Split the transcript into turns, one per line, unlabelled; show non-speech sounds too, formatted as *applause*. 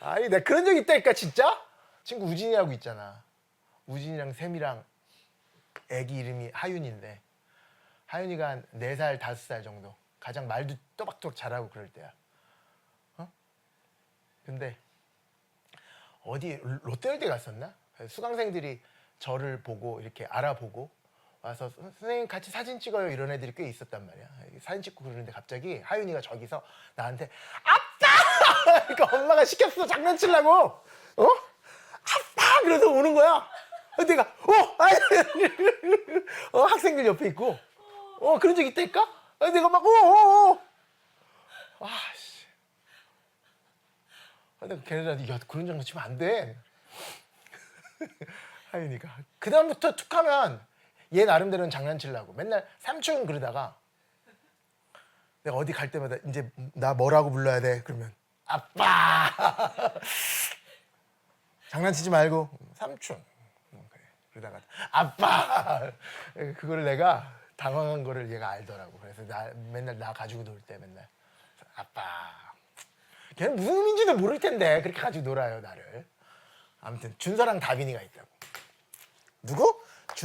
아니 내가 그런 적 있다니까 진짜 친구 우진이하고 있잖아 우진이랑 샘이랑 애기 이름이 하윤인데 하윤이가 한 4살 5살 정도 가장 말도 또박또박 잘하고 그럴 때야 어? 근데 어디 롯데월드 갔었나? 수강생들이 저를 보고 이렇게 알아보고 와서 선- 선생님 같이 사진 찍어요 이런 애들이 꽤 있었단 말이야 사진 찍고 그러는데 갑자기 하윤이가 저기서 나한테 아빠! 그러니까 엄마가 시켰어. 장난치려고. 어? 아빠! 그래서 오는 거야. 근데 내가 어! 아니, 어 학생들 옆에 있고. 어 그런 적 있다니까? 아니, 내가 막 어어어. 아씨. 근데 걔네들한테 야 그런 장난 치면 안돼. *laughs* 하윤이가 그 다음부터 툭 하면 얘 나름대로는 장난치려고. 맨날 삼촌 그러다가 내가 어디 갈 때마다 이제 나 뭐라고 불러야 돼? 그러면 아빠. 장난치지 말고 삼촌. 어, 그래. 그러다가 아빠. 그걸 내가 당황한 거를 얘가 알더라고. 그래서 나 맨날 나 가지고 놀 때 맨날 아빠. 걔는 무슨 의미인지도 모를 텐데 그렇게 가지고 놀아요 나를. 아무튼 준서랑 다빈이가 있다고. 누구?